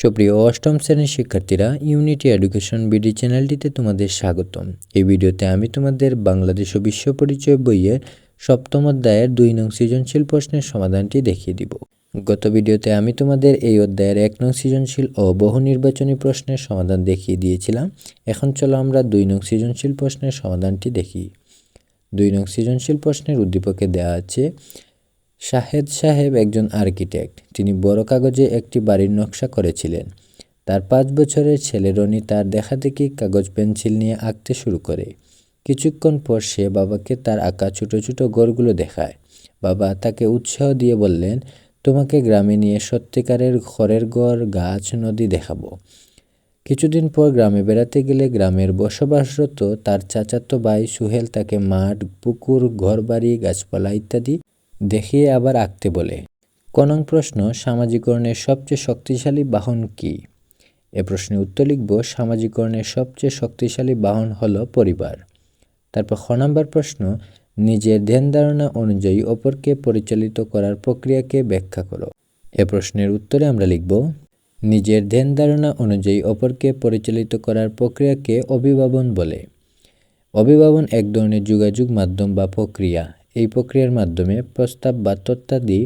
সুপ্রিয় অষ্টম শ্রেণির শিক্ষার্থীরা ইউনিটি এডুকেশন বিডি চ্যানেলটিতে তোমাদের স্বাগতম। এই ভিডিওতে আমি তোমাদের বাংলাদেশ ও বিশ্ব পরিচয় বইয়ের সপ্তম অধ্যায়ের দুই নং সৃজনশীল প্রশ্নের সমাধানটি দেখিয়ে দিব। গত ভিডিওতে আমি তোমাদের এই অধ্যায়ের এক নং সৃজনশীল ও বহু নির্বাচনী প্রশ্নের সমাধান দেখিয়ে দিয়েছিলাম। এখন চলো আমরা দুই নং সৃজনশীল প্রশ্নের সমাধানটি দেখি। দুই নং সৃজনশীল প্রশ্নের উদ্দীপকে দেওয়া আছে শাহেদ সাহেব একজন আর্কিটেক্ট। তিনি বড় কাগজে একটি বাড়ির নকশা করেছিলেন। তার পাঁচ বছরের ছেলে রনি তার দেখা দেখি কাগজ পেন্সিল নিয়ে আঁকতে শুরু করে। কিছুক্ষণ পর সে বাবাকে তার আঁকা ছোট ছোট ঘরগুলো দেখায়। বাবা তাকে উৎসাহ দিয়ে বললেন, তোমাকে গ্রামে নিয়ে সত্যিকারের ঘরের ঘর গাছ, নদী দেখাবো। কিছুদিন পর গ্রামে বেড়াতে গেলে গ্রামের বসবাসরত তার চাচাতো ভাই সুহেল তাকে মাঠ, পুকুর, ঘরবাড়ি, গাছপালা ইত্যাদি দেখিয়ে আবার আঁকতে বলে। কনং প্রশ্ন, সামাজিকরণের সবচেয়ে শক্তিশালী বাহন কি? এ প্রশ্নে উত্তর লিখব, সামাজিকরণের সবচেয়ে শক্তিশালী বাহন হল পরিবার। তারপর খ নম্বর প্রশ্ন, নিজের ধ্যান ধারণা অনুযায়ী অপরকে পরিচালিত করার প্রক্রিয়াকে ব্যাখ্যা করো। এ প্রশ্নের উত্তরে আমরা লিখব, নিজের ধ্যান ধারণা অনুযায়ী অপরকে পরিচালিত করার প্রক্রিয়াকে অভিভাবন বলে। অভিভাবন এক ধরনের যোগাযোগ মাধ্যম বা প্রক্রিয়া। এই প্রক্রিয়ার মাধ্যমে প্রস্তাব বা তথ্যাদি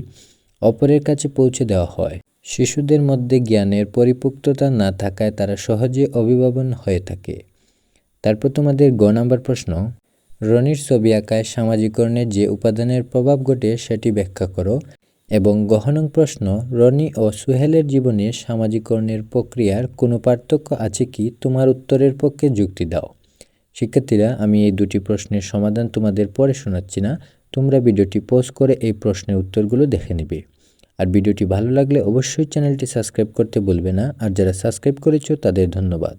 অপরের কাছে পৌঁছে দেওয়া হয়। শিশুদের মধ্যে জ্ঞানের পরিপুক্ততা না থাকায় তারা সহজে অভিভাবন হয়ে থাকে। তারপর তোমাদের গ নাম্বার প্রশ্ন, রনির ছবি আঁকায় সামাজিকরণের যে উপাদানের প্রভাব ঘটে সেটি ব্যাখ্যা করো এবং গহনং প্রশ্ন, রনি ও সুহেলের জীবনে সামাজিকরণের প্রক্রিয়ার কোনো পার্থক্য আছে কি? তোমার উত্তরের পক্ষে যুক্তি দাও। শিক্ষার্থীরা, আমি এই দুটি প্রশ্নের সমাধান তোমাদের পরে শোনাচ্ছি না। তোমরা ভিডিওটি পোস্ট করে এই প্রশ্নের উত্তরগুলো দেখে নেবে। আর ভিডিওটি ভালো লাগলে অবশ্যই চ্যানেলটি সাবস্ক্রাইব করতে বলবে না। আর যারা সাবস্ক্রাইব করেছ তাদের ধন্যবাদ।